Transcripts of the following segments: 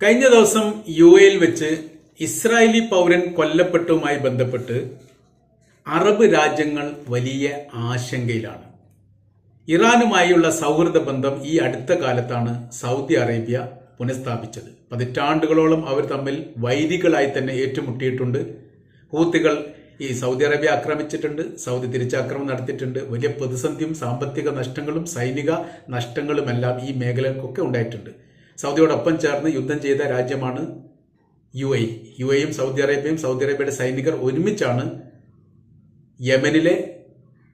കഴിഞ്ഞ ദിവസം യു എയിൽ വെച്ച് ഇസ്രായേലി പൗരൻ കൊല്ലപ്പെട്ടതുമായി ബന്ധപ്പെട്ട് അറബ് രാജ്യങ്ങൾ വലിയ ആശങ്കയിലാണ്. ഇറാനുമായുള്ള സൗഹൃദ ബന്ധം ഈ അടുത്ത കാലത്താണ് സൗദി അറേബ്യ പുനഃസ്ഥാപിച്ചത്. പതിറ്റാണ്ടുകളോളം അവർ തമ്മിൽ വൈരികളായി തന്നെ ഏറ്റുമുട്ടിയിട്ടുണ്ട്. ഹൂത്തികൾ ഈ സൗദി അറേബ്യ ആക്രമിച്ചിട്ടുണ്ട് സൗദി തിരിച്ചാക്രമണം നടത്തിയിട്ടുണ്ട്. വലിയ പ്രതിസന്ധിയും സാമ്പത്തിക നഷ്ടങ്ങളും സൈനിക നഷ്ടങ്ങളുമെല്ലാം ഈ മേഖലകൾക്കൊക്കെ ഉണ്ടായിട്ടുണ്ട്. സൗദിയോടൊപ്പം ചേർന്ന് യുദ്ധം ചെയ്ത രാജ്യമാണ് യു എ. യു എയും സൗദി അറേബ്യയും സൗദി അറേബ്യയുടെ സൈനികർ ഒരുമിച്ചാണ് യമനിലെ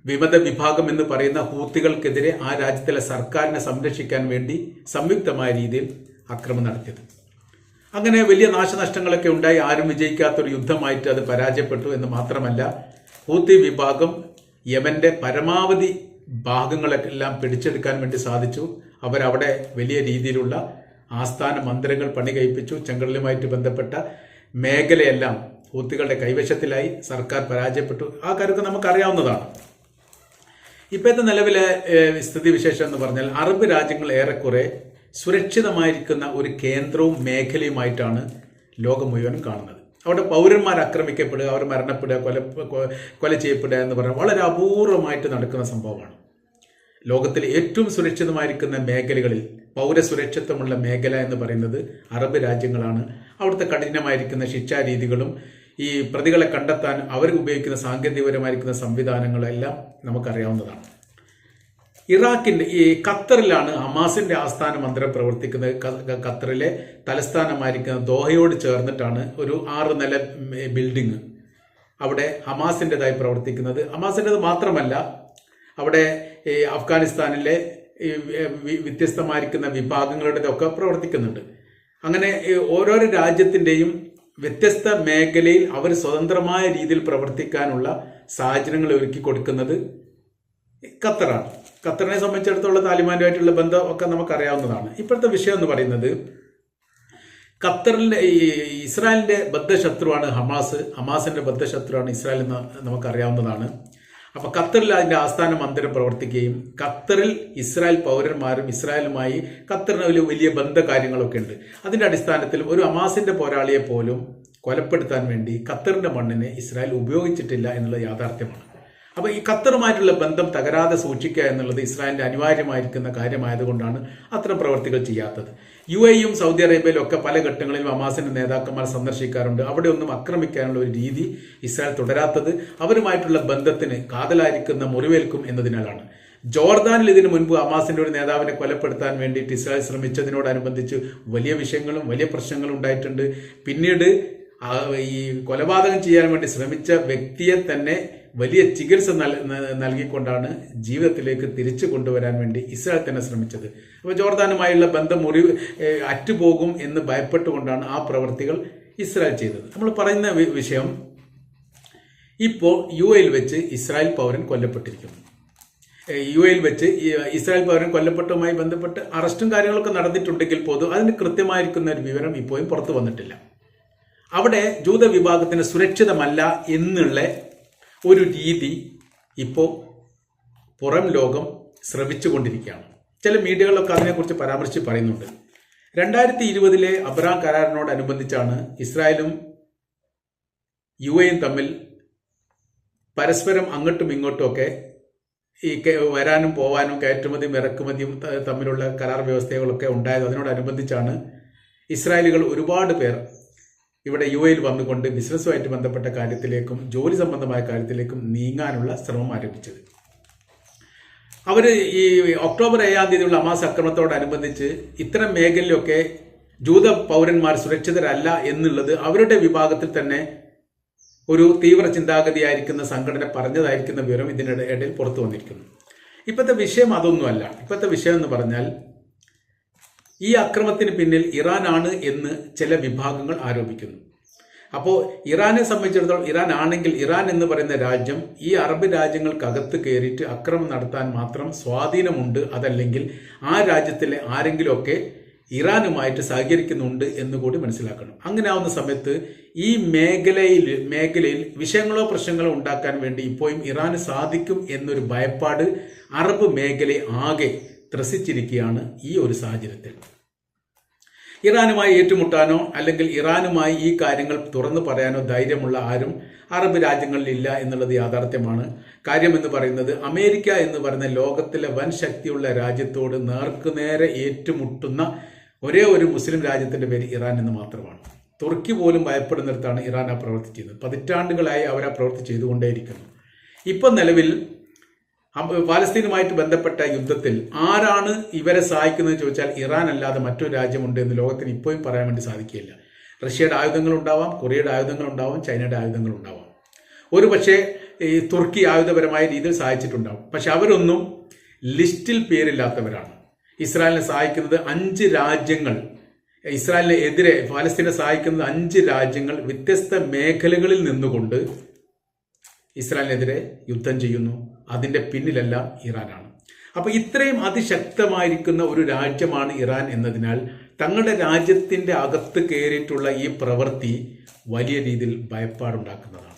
വിമത വിഭാഗം എന്ന് പറയുന്ന ഹൂത്തികൾക്കെതിരെ ആ രാജ്യത്തിലെ സർക്കാരിനെ സംരക്ഷിക്കാൻ വേണ്ടി സംയുക്തമായ രീതിയിൽ ആക്രമണം നടത്തിയത്. അങ്ങനെ വലിയ നാശനഷ്ടങ്ങളൊക്കെ ഉണ്ടായി. ആരും വിജയിക്കാത്തൊരു യുദ്ധമായിട്ട് അത് പരാജയപ്പെട്ടു എന്ന് മാത്രമല്ല ഹൂത്തി വിഭാഗം യമന്റെ പരമാവധി ഭാഗങ്ങളെല്ലാം പിടിച്ചെടുക്കാൻ വേണ്ടി സാധിച്ചു. അവരവിടെ വലിയ രീതിയിലുള്ള ആസ്ഥാന മന്ദിരങ്ങൾ പണി കഴിപ്പിച്ചു. ചെങ്കടലുമായിട്ട് ബന്ധപ്പെട്ട മേഖലയെല്ലാം ഹൂത്തികളുടെ കൈവശത്തിലായി സർക്കാർ പരാജയപ്പെട്ടു. ആ കാര്യമൊക്കെ നമുക്കറിയാവുന്നതാണ്. ഇപ്പോഴത്തെ നിലവിലെ സ്ഥിതി വിശേഷം എന്ന് പറഞ്ഞാൽ അറബ് രാജ്യങ്ങൾ ഏറെക്കുറെ സുരക്ഷിതമായിരിക്കുന്ന ഒരു കേന്ദ്രവും മേഖലയുമായിട്ടാണ് ലോകം മുഴുവനും കാണുന്നത്. അവിടെ പൗരന്മാർ ആക്രമിക്കപ്പെടുക അവർ മരണപ്പെടുക കൊല കൊല ചെയ്യപ്പെടുക എന്ന് പറഞ്ഞാൽ വളരെ അപൂർവമായിട്ട് നടക്കുന്ന സംഭവമാണ്. ലോകത്തിലെ ഏറ്റവും സുരക്ഷിതമായിരിക്കുന്ന മേഖലകളിൽ പൗരസുരക്ഷിത്വമുള്ള മേഖല എന്ന് പറയുന്നത് അറബ് രാജ്യങ്ങളാണ്. അവിടുത്തെ കഠിനമായിരിക്കുന്ന ശിക്ഷാരീതികളും ഈ പ്രതികളെ കണ്ടെത്താൻ അവർ ഉപയോഗിക്കുന്ന സാങ്കേതികപരമായിരിക്കുന്ന സംവിധാനങ്ങളെല്ലാം നമുക്കറിയാവുന്നതാണ്. ഇറാഖിന്റെ ഈ ഖത്തറിലാണ് ഹമാസിന്റെ ആസ്ഥാന മന്ദിരം പ്രവർത്തിക്കുന്നത്. ഖത്തറിലെ തലസ്ഥാനമായിരിക്കുന്ന ദോഹയോട് ചേർന്നിട്ടാണ് ഒരു ആറ് നില ബിൽഡിങ് അവിടെ ഹമാസിന്റെതായി പ്രവർത്തിക്കുന്നത്. ഹമാസിന്റെത് മാത്രമല്ല അവിടെ അഫ്ഗാനിസ്ഥാനിലെ വ്യത്യസ്തമായിരിക്കുന്ന വിഭാഗങ്ങളുടേതൊക്കെ പ്രവർത്തിക്കുന്നുണ്ട്. അങ്ങനെ ഓരോരോ രാജ്യത്തിന്റെയും വ്യത്യസ്ത മേഖലയിൽ അവർ സ്വതന്ത്രമായ രീതിയിൽ പ്രവർത്തിക്കാനുള്ള സാഹചര്യങ്ങൾ ഒരുക്കി കൊടുക്കുന്നത് ഖത്തറാണ്. ഖത്തറിനെ സംബന്ധിച്ചിടത്തോളം താലിബാനുമായിട്ടുള്ള ബന്ധം ഒക്കെ നമുക്കറിയാവുന്നതാണ്. ഇപ്പോഴത്തെ വിഷയം എന്ന് പറയുന്നത് ഖത്തറിന്റെ ഈ ഇസ്രായേലിന്റെ ബദ്ധശത്രുവാണ് ഹമാസ്. ഹമാസിന്റെ ബദ്ധശത്രുവാണ് ഇസ്രായേൽ എന്ന് നമുക്കറിയാവുന്നതാണ്. അപ്പൊ ഖത്തറിൽ അതിന്റെ ആസ്ഥാന മന്ദിരം പ്രവർത്തിക്കുകയും ഖത്തറിൽ ഇസ്രായേൽ പൗരന്മാരും ഇസ്രായേലുമായി ഖത്തറിന് വലിയ വലിയ ബന്ധകാര്യങ്ങളൊക്കെ ഉണ്ട്. അതിന്റെ അടിസ്ഥാനത്തിൽ ഒരു അമാസിന്റെ പോരാളിയെ പോലും കൊലപ്പെടുത്താൻ വേണ്ടി ഖത്തറിന്റെ മണ്ണിനെ ഇസ്രായേൽ ഉപയോഗിച്ചിട്ടില്ല എന്നുള്ള യാഥാർത്ഥ്യമാണ്. അപ്പൊ ഈ ഖത്തറുമായിട്ടുള്ള ബന്ധം തകരാതെ സൂക്ഷിക്കുക എന്നുള്ളത് ഇസ്രായേലിന്റെ അനിവാര്യമായിരിക്കുന്ന കാര്യമായതുകൊണ്ടാണ് അത്തരം പ്രവർത്തികൾ ചെയ്യാത്തത്. യു എയും സൗദി അറേബ്യയിലും ഒക്കെ പല ഘട്ടങ്ങളിലും ഹമാസിന്റെ നേതാക്കന്മാർ സന്ദർശിക്കാറുണ്ട്. അവിടെ ഒന്നും ആക്രമിക്കാനുള്ള ഒരു രീതി ഇസ്രായേൽ തുടരാത്തത് അവരുമായിട്ടുള്ള ബന്ധത്തിന് കാതലായിരിക്കുന്ന മുറിവേൽക്കും എന്നതിനാലാണ്. ജോർദാനിൽ ഇതിനു മുൻപ് ഹമാസിന്റെ ഒരു നേതാവിനെ കൊലപ്പെടുത്താൻ വേണ്ടിയിട്ട് ഇസ്രായേൽ ശ്രമിച്ചതിനോടനുബന്ധിച്ച് വലിയ വിഷയങ്ങളും വലിയ പ്രശ്നങ്ങളും ഉണ്ടായിട്ടുണ്ട്. പിന്നീട് ഈ കൊലപാതകം ചെയ്യാൻ വേണ്ടി ശ്രമിച്ച വ്യക്തിയെ തന്നെ വലിയ ചികിത്സ നൽകിക്കൊണ്ടാണ് ജീവിതത്തിലേക്ക് തിരിച്ചു കൊണ്ടുവരാൻ വേണ്ടി ഇസ്രായേൽ തന്നെ ശ്രമിച്ചത്. അപ്പോൾ ജോർദാനുമായുള്ള ബന്ധം മുറി അറ്റുപോകും എന്ന് ഭയപ്പെട്ടുകൊണ്ടാണ് ആ പ്രവൃത്തികൾ ഇസ്രായേൽ ചെയ്തത്. നമ്മൾ പറയുന്ന വിഷയം ഇപ്പോൾ യു എയിൽ വെച്ച് ഇസ്രായേൽ പൗരൻ കൊല്ലപ്പെട്ടിരിക്കുന്നു. യു എയിൽ വെച്ച് ഇസ്രായേൽ പൗരൻ കൊല്ലപ്പെട്ടതുമായി ബന്ധപ്പെട്ട് അറസ്റ്റും കാര്യങ്ങളൊക്കെ നടന്നിട്ടുണ്ടെങ്കിൽ പോലും അതിന് കൃത്യമായിരിക്കുന്ന ഒരു വിവരം ഇപ്പോഴും പുറത്തു വന്നിട്ടില്ല. അവിടെ ജൂത വിഭാഗത്തിന് സുരക്ഷിതമല്ല എന്നുള്ള ഒരു രീതി ഇപ്പോൾ പുറം ലോകം ശ്രവിച്ചുകൊണ്ടിരിക്കുകയാണ്. ചില മീഡിയകളൊക്കെ അതിനെക്കുറിച്ച് പരാമർശിച്ച് പറയുന്നുണ്ട്. രണ്ടായിരത്തി ഇരുപതിലെ അബ്രാം കരാറിനോടനുബന്ധിച്ചാണ് ഇസ്രായേലും യു എയും തമ്മിൽ പരസ്പരം അങ്ങോട്ടും ഇങ്ങോട്ടുമൊക്കെ ഈ വരാനും പോവാനും കയറ്റുമതിയും ഇറക്കുമതിയും തമ്മിലുള്ള കരാർ വ്യവസ്ഥകളൊക്കെ ഉണ്ടായത്. അതിനോടനുബന്ധിച്ചാണ് ഇസ്രായേലുകൾ ഒരുപാട് പേർ ഇവിടെ യു എയിൽ വന്നുകൊണ്ട് ബിസിനസ്സുമായിട്ട് ബന്ധപ്പെട്ട കാര്യത്തിലേക്കും ജോലി സംബന്ധമായ കാര്യത്തിലേക്കും നീങ്ങാനുള്ള ശ്രമം ആരംഭിച്ചത്. അവർ ഈ ഒക്ടോബർ ഏഴാം തീയതിയുള്ള അമാസ് അക്രമത്തോടനുബന്ധിച്ച് ഇത്തരം മേഖലയിലൊക്കെ ജൂത പൗരന്മാർ സുരക്ഷിതരല്ല എന്നുള്ളത് അവരുടെ വിഭാഗത്തിൽ തന്നെ ഒരു തീവ്ര ചിന്താഗതിയായിരിക്കുന്ന സംഘടന പറഞ്ഞതായിരിക്കുന്ന വിവരം ഇതിനിടെ ഇടയിൽ പുറത്തു വന്നിരിക്കുന്നു. ഇപ്പോഴത്തെ വിഷയം അതൊന്നുമല്ല. ഇപ്പോഴത്തെ വിഷയം എന്ന് പറഞ്ഞാൽ ഈ അക്രമത്തിന് പിന്നിൽ ഇറാനാണ് എന്ന് ചില വിഭാഗങ്ങൾ ആരോപിക്കുന്നു. അപ്പോൾ ഇറാനെ സംബന്ധിച്ചിടത്തോളം ഇറാൻ ആണെങ്കിൽ ഇറാൻ എന്ന് പറയുന്ന രാജ്യം ഈ അറബ് രാജ്യങ്ങൾക്കകത്ത് കയറിയിട്ട് അക്രമം നടത്താൻ മാത്രം സ്വാധീനമുണ്ട്. അതല്ലെങ്കിൽ ആ രാജ്യത്തിലെ ആരെങ്കിലുമൊക്കെ ഇറാനുമായിട്ട് സഹകരിക്കുന്നുണ്ട് എന്ന് കൂടി മനസ്സിലാക്കണം. അങ്ങനെ ആവുന്ന സമയത്ത് ഈ മേഖലയിൽ മേഖലയിൽ വിഷയങ്ങളോ പ്രശ്നങ്ങളോ ഉണ്ടാക്കാൻ വേണ്ടി ഇപ്പോഴും ഇറാന് സാധിക്കും എന്നൊരു ഭയപ്പാട് അറബ് മേഖലയെ ആകെ ത്രസിച്ചിരിക്കുകയാണ് ഈ ഒരു സാഹചര്യത്തിൽ. ഇറാനുമായി ഏറ്റുമുട്ടാനോ അല്ലെങ്കിൽ ഇറാനുമായി ഈ കാര്യങ്ങൾ തുറന്നു പറയാനോ ധൈര്യമുള്ള ആരും അറബ് രാജ്യങ്ങളിൽ ഇല്ല എന്നുള്ളത് യാഥാർത്ഥ്യമാണ്. കാര്യമെന്ന് പറയുന്നത് അമേരിക്ക എന്ന് പറയുന്ന ലോകത്തിലെ വൻ ശക്തിയുള്ള രാജ്യത്തോട് നേർക്കുനേരെ ഏറ്റുമുട്ടുന്ന ഒരേ ഒരു മുസ്ലിം രാജ്യത്തിന്റെ പേര് ഇറാൻ എന്ന് മാത്രമാണ്. തുർക്കി പോലും ഭയപ്പെടുന്നിടത്താണ് ഇറാൻ ആ പ്രവൃത്തി പതിറ്റാണ്ടുകളായി അവർ ആ പ്രവൃത്തി ചെയ്തുകൊണ്ടേയിരിക്കുന്നു. ഇപ്പം നിലവിൽ പാലസ്തീനുമായിട്ട് ബന്ധപ്പെട്ട യുദ്ധത്തിൽ ആരാണ് ഇവരെ സഹായിക്കുന്നത് ചോദിച്ചാൽ ഇറാൻ അല്ലാതെ മറ്റൊരു രാജ്യമുണ്ട് എന്ന് ലോകത്തിന് ഇപ്പോഴും പറയാൻ വേണ്ടി സാധിക്കില്ല റഷ്യയുടെ ആയുധങ്ങൾ ഉണ്ടാവാം കൊറിയയുടെ ആയുധങ്ങൾ ഉണ്ടാവാം ചൈനയുടെ ആയുധങ്ങൾ ഉണ്ടാവാം ഒരു പക്ഷേ ഈ തുർക്കി ആയുധപരമായ രീതിയിൽ സഹായിച്ചിട്ടുണ്ടാവും. പക്ഷെ അവരൊന്നും ലിസ്റ്റിൽ പേരില്ലാത്തവരാണ്. ഇസ്രായേലിനെ സഹായിക്കുന്നത് അഞ്ച് രാജ്യങ്ങൾ. ഇസ്രായേലിനെ എതിരെ പാലസ്തീനെ സഹായിക്കുന്നത് അഞ്ച് രാജ്യങ്ങൾ വ്യത്യസ്ത മേഖലകളിൽ നിന്നുകൊണ്ട് ഇസ്രായേലിനെതിരെ യുദ്ധം ചെയ്യുന്നു. അതിന്റെ പിന്നിലെല്ലാം ഇറാനാണ്. അപ്പോൾ ഇത്രയും അതിശക്തമായിരിക്കുന്ന ഒരു രാജ്യമാണ് ഇറാൻ എന്നതിനാൽ തങ്ങളുടെ രാജ്യത്തിന്റെ അകത്ത് കയറിയിട്ടുള്ള ഈ പ്രവൃത്തി വലിയ രീതിയിൽ ഭയപ്പാടുണ്ടാക്കുന്നതാണ്.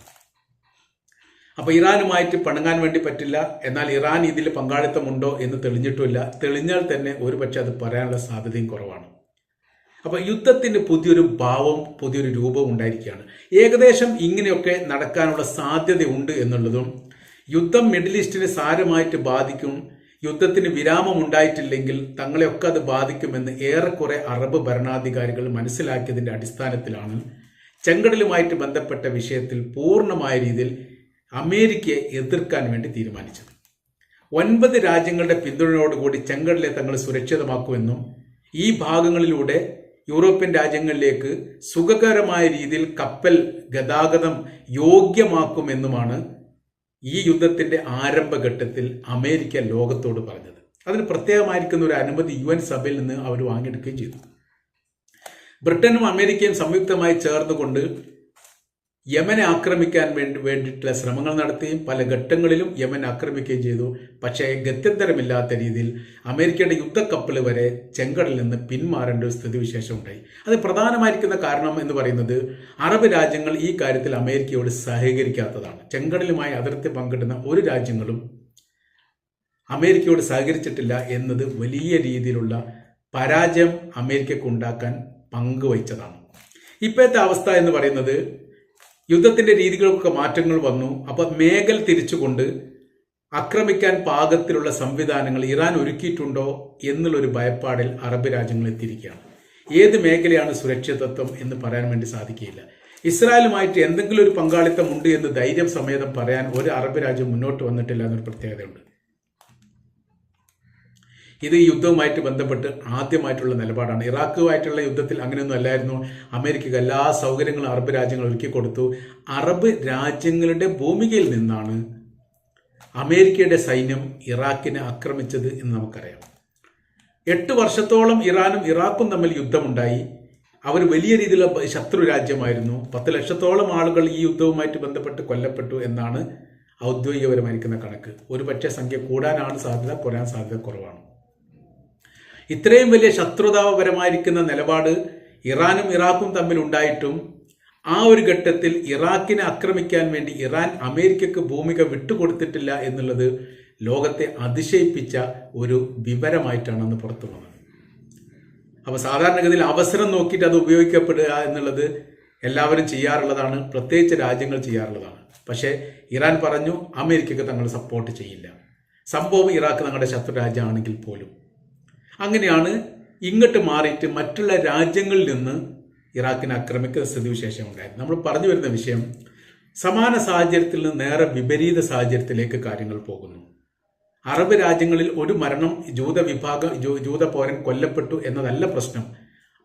അപ്പോൾ ഇറാനുമായിട്ട് പണങ്ങാൻ വേണ്ടി പറ്റില്ല. എന്നാൽ ഇറാൻ ഇതിൽ പങ്കാളിത്തമുണ്ടോ എന്ന് തെളിഞ്ഞിട്ടുമില്ല തെളിഞ്ഞാൽ തന്നെ ഒരുപക്ഷെ അത് പറയാനുള്ള സാധ്യതയും കുറവാണ്. അപ്പോൾ യുദ്ധത്തിന് പുതിയൊരു ഭാവം പുതിയൊരു രൂപവും ഉണ്ടായിരിക്കുകയാണ്. ഏകദേശം ഇങ്ങനെയൊക്കെ നടക്കാനുള്ള സാധ്യതയുണ്ട് എന്നുള്ളതും യുദ്ധം മിഡിൽ ഈസ്റ്റിനെ സാരമായിട്ട് ബാധിക്കും. യുദ്ധത്തിന് വിരാമം ഉണ്ടായിട്ടില്ലെങ്കിൽ തങ്ങളെയൊക്കെ അത് ബാധിക്കുമെന്ന് ഏറെക്കുറെ അറബ് ഭരണാധികാരികൾ മനസ്സിലാക്കിയതിന്റെ അടിസ്ഥാനത്തിലാണ് ചെങ്കടലുമായിട്ട് ബന്ധപ്പെട്ട വിഷയത്തിൽ പൂർണമായ രീതിയിൽ അമേരിക്കയെ എതിർക്കാൻ വേണ്ടി തീരുമാനിച്ചത്. ഒൻപത് രാജ്യങ്ങളുടെ പിന്തുണയോടുകൂടി ചെങ്കടലെ തങ്ങൾ സുരക്ഷിതമാക്കുമെന്നും ഈ ഭാഗങ്ങളിലൂടെ യൂറോപ്യൻ രാജ്യങ്ങളിലേക്ക് സുഖകരമായ രീതിയിൽ കപ്പൽ ഗതാഗതം യോഗ്യമാക്കുമെന്നുമാണ് ഈ യുദ്ധത്തിന്റെ ആരംഭഘട്ടത്തിൽ അമേരിക്ക ലോകത്തോട് പറഞ്ഞത്. അതിന് പ്രത്യേകമായിരിക്കുന്ന ഒരു അനുമതി യു എൻ സഭയിൽ നിന്ന് അവർ വാങ്ങിയെടുക്കുകയും ചെയ്തു. ബ്രിട്ടനും അമേരിക്കയും സംയുക്തമായി ചേർന്നുകൊണ്ട് യമനെ ആക്രമിക്കാൻ വേണ്ടി വേണ്ടിയിട്ടുള്ള ശ്രമങ്ങൾ നടത്തുകയും പല ഘട്ടങ്ങളിലും യമൻ ആക്രമിക്കുകയും ചെയ്തു. പക്ഷേ ഗത്യന്തരമില്ലാത്ത രീതിയിൽ അമേരിക്കയുടെ യുദ്ധക്കപ്പൽ വരെ ചെങ്കടലിൽ നിന്ന് പിന്മാറേണ്ട ഒരു സ്ഥിതിവിശേഷം ഉണ്ടായി അത് പ്രധാനമായിരിക്കുന്ന കാരണം എന്ന് പറയുന്നത് അറബ് രാജ്യങ്ങൾ ഈ കാര്യത്തിൽ അമേരിക്കയോട് സഹകരിക്കാത്തതാണ്. ചെങ്കടലുമായി അതിർത്തി പങ്കിടുന്ന ഒരു രാജ്യങ്ങളും അമേരിക്കയോട് സഹകരിച്ചിട്ടില്ല എന്നത് വലിയ രീതിയിലുള്ള പരാജയം അമേരിക്കക്ക് ഉണ്ടാക്കാൻ പങ്കുവഹിച്ചതാണ്. ഇപ്പോഴത്തെ അവസ്ഥ എന്ന് പറയുന്നത് യുദ്ധത്തിന്റെ രീതികൾക്കൊക്കെ മാറ്റങ്ങൾ വന്നു. അപ്പൊ മേഖൽ തിരിച്ചുകൊണ്ട് ആക്രമിക്കാൻ പാകത്തിലുള്ള സംവിധാനങ്ങൾ ഇറാൻ ഒരുക്കിയിട്ടുണ്ടോ എന്നുള്ളൊരു ഭയപ്പാടിൽ അറബ് രാജ്യങ്ങൾ എത്തിയിരിക്കുകയാണ്. ഏത് മേഖലയാണ് സുരക്ഷിതത്വം എന്ന് പറയാൻ വേണ്ടി സാധിക്കുകയില്ല. ഇസ്രായേലുമായിട്ട് എന്തെങ്കിലും ഒരു പങ്കാളിത്തം ഉണ്ട് എന്ന് ധൈര്യം സമേതം പറയാൻ ഒരു അറബ് രാജ്യം മുന്നോട്ട് വന്നിട്ടില്ല എന്നൊരു പ്രത്യേകതയുണ്ട്. ഇത് യുദ്ധവുമായിട്ട് ബന്ധപ്പെട്ട് ആദ്യമായിട്ടുള്ള നിലപാടാണ്. ഇറാഖുമായിട്ടുള്ള യുദ്ധത്തിൽ അങ്ങനെയൊന്നും അല്ലായിരുന്നു. അമേരിക്കക്ക് എല്ലാ സൗകര്യങ്ങളും അറബ് രാജ്യങ്ങൾ ഒരുക്കി കൊടുത്തു. അറബ് രാജ്യങ്ങളുടെ ഭൂമികയിൽ നിന്നാണ് അമേരിക്കയുടെ സൈന്യം ഇറാഖിനെ ആക്രമിച്ചത് എന്ന് നമുക്കറിയാം. എട്ട് വർഷത്തോളം ഇറാനും ഇറാഖും തമ്മിൽ യുദ്ധമുണ്ടായി. അവർ വലിയ രീതിയിലുള്ള ശത്രു രാജ്യമായിരുന്നു. പത്ത് ലക്ഷത്തോളം ആളുകൾ ഈ യുദ്ധവുമായിട്ട് ബന്ധപ്പെട്ട് കൊല്ലപ്പെട്ടു എന്നാണ് ഔദ്യോഗികപരമായിരിക്കുന്ന കണക്ക്. ഒരു പക്ഷേ സംഖ്യ കൂടാനാണ് സാധ്യത കുറയാൻ സാധ്യത കുറവാണ്. ഇത്രയും വലിയ ശത്രുതാപരമായിരിക്കുന്ന നിലപാട് ഇറാനും ഇറാഖും തമ്മിൽ ഉണ്ടായിട്ടും ആ ഒരു ഘട്ടത്തിൽ ഇറാഖിനെ ആക്രമിക്കാൻ വേണ്ടി ഇറാൻ അമേരിക്കക്ക് ഭൂമിക വിട്ടുകൊടുത്തിട്ടില്ല എന്നുള്ളത് ലോകത്തെ അതിശയിപ്പിച്ച ഒരു വിവരമായിട്ടാണ് അന്ന് പുറത്തു വന്നത്. അപ്പോൾ സാധാരണഗതിയിൽ അവസരം നോക്കിയിട്ട് അത് ഉപയോഗിക്കപ്പെടുക എന്നുള്ളത് എല്ലാവരും ചെയ്യാറുള്ളതാണ് പ്രത്യേകിച്ച് രാജ്യങ്ങൾ ചെയ്യാറുള്ളതാണ്. പക്ഷേ ഇറാൻ പറഞ്ഞു അമേരിക്കക്ക് തങ്ങൾ സപ്പോർട്ട് ചെയ്യില്ല. സംഭവം ഇറാഖ് തങ്ങളുടെ ശത്രു രാജ്യമാണെങ്കിൽ പോലും. അങ്ങനെയാണ് ഇങ്ങോട്ട് മാറിയിട്ട് മറ്റുള്ള രാജ്യങ്ങളിൽ നിന്ന് ഇറാഖിനെ ആക്രമിക്കുന്ന സ്ഥിതിവിശേഷം ഉണ്ടായത്. നമ്മൾ പറഞ്ഞു വരുന്ന വിഷയം സമാന സാഹചര്യത്തിൽ നിന്ന് നേരെ വിപരീത സാഹചര്യത്തിലേക്ക് കാര്യങ്ങൾ പോകുന്നു. അറബ് രാജ്യങ്ങളിൽ ഒരു മരണം ജൂത വിഭാഗം ജൂത പൗരൻ കൊല്ലപ്പെട്ടു എന്നതല്ല പ്രശ്നം.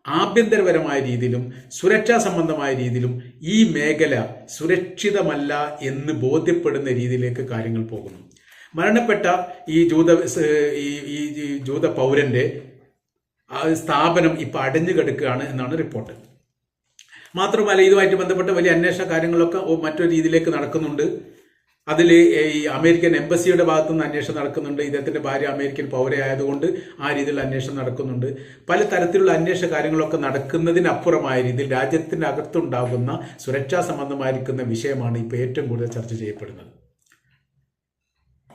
ആഭ്യന്തരപരമായ രീതിയിലും സുരക്ഷാ സംബന്ധമായ രീതിയിലും ഈ മേഖല സുരക്ഷിതമല്ല എന്ന് ബോധ്യപ്പെടുന്ന രീതിയിലേക്ക് കാര്യങ്ങൾ പോകുന്നു. മരണപ്പെട്ട ഈ ജൂത ഈ ജൂത പൗരന്റെ സ്ഥാപനം ഇപ്പൊ അടഞ്ഞു കിടക്കുകയാണ് എന്നാണ് റിപ്പോർട്ട്. മാത്രമല്ല ഇതുമായിട്ട് ബന്ധപ്പെട്ട വലിയ അന്വേഷണ കാര്യങ്ങളൊക്കെ മറ്റൊരു രീതിയിലേക്ക് നടക്കുന്നുണ്ട്. അതിൽ ഈ അമേരിക്കൻ എംബസിയുടെ ഭാഗത്തുനിന്ന് അന്വേഷണം നടക്കുന്നുണ്ട്. ഇദ്ദേഹത്തിന്റെ ഭാര്യ അമേരിക്കൻ പൗരയായതുകൊണ്ട് ആ രീതിയിലുള്ള അന്വേഷണം നടക്കുന്നുണ്ട്. പല തരത്തിലുള്ള അന്വേഷണ കാര്യങ്ങളൊക്കെ നടക്കുന്നതിനപ്പുറമായ രീതിയിൽ രാജ്യത്തിനകത്തുണ്ടാകുന്ന സുരക്ഷാ സംബന്ധമായിരിക്കുന്ന വിഷയമാണ് ഇപ്പോൾ ഏറ്റവും കൂടുതൽ ചർച്ച ചെയ്യപ്പെടുന്നത്.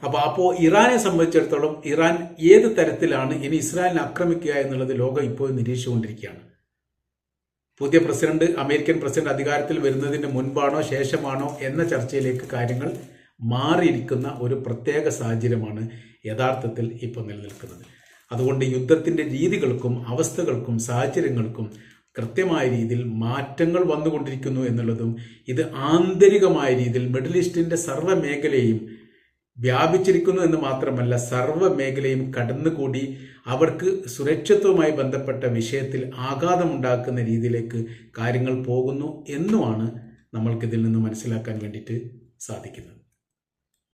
അപ്പൊ അപ്പോ ഇറാനെ സംബന്ധിച്ചിടത്തോളം ഇറാൻ ഏത് തരത്തിലാണ് ഇനി ഇസ്രായേലിനെ ആക്രമിക്കുക എന്നുള്ളത് ലോകം ഇപ്പോൾ നിരീക്ഷിച്ചുകൊണ്ടിരിക്കുകയാണ്. പുതിയ പ്രസിഡന്റ് അമേരിക്കൻ പ്രസിഡന്റ് അധികാരത്തിൽ വരുന്നതിന് മുൻപാണോ ശേഷമാണോ എന്ന ചർച്ചയിലേക്ക് കാര്യങ്ങൾ മാറിയിരിക്കുന്ന ഒരു പ്രത്യേക സാഹചര്യമാണ് യഥാർത്ഥത്തിൽ ഇപ്പോൾ നിലനിൽക്കുന്നത്. അതുകൊണ്ട് യുദ്ധത്തിന്റെ രീതികൾക്കും അവസ്ഥകൾക്കും സാഹചര്യങ്ങൾക്കും കൃത്യമായ രീതിയിൽ മാറ്റങ്ങൾ വന്നുകൊണ്ടിരിക്കുന്നു എന്നുള്ളതും ഇത് ആന്തരികമായ രീതിയിൽ മിഡിൽ ഈസ്റ്റിന്റെ സർവ മേഖലയും വ്യാപിച്ചിരിക്കുന്നു എന്ന് മാത്രമല്ല സർവ മേഖലയും കടന്നുകൂടി അവർക്ക് സുരക്ഷിത്വവുമായി ബന്ധപ്പെട്ട വിഷയത്തിൽ ആഘാതമുണ്ടാക്കുന്ന രീതിയിലേക്ക് കാര്യങ്ങൾ പോകുന്നു എന്നുമാണ് നമ്മൾക്കിതിൽ നിന്ന് മനസ്സിലാക്കാൻ വേണ്ടിയിട്ട് സാധിക്കുന്നത്.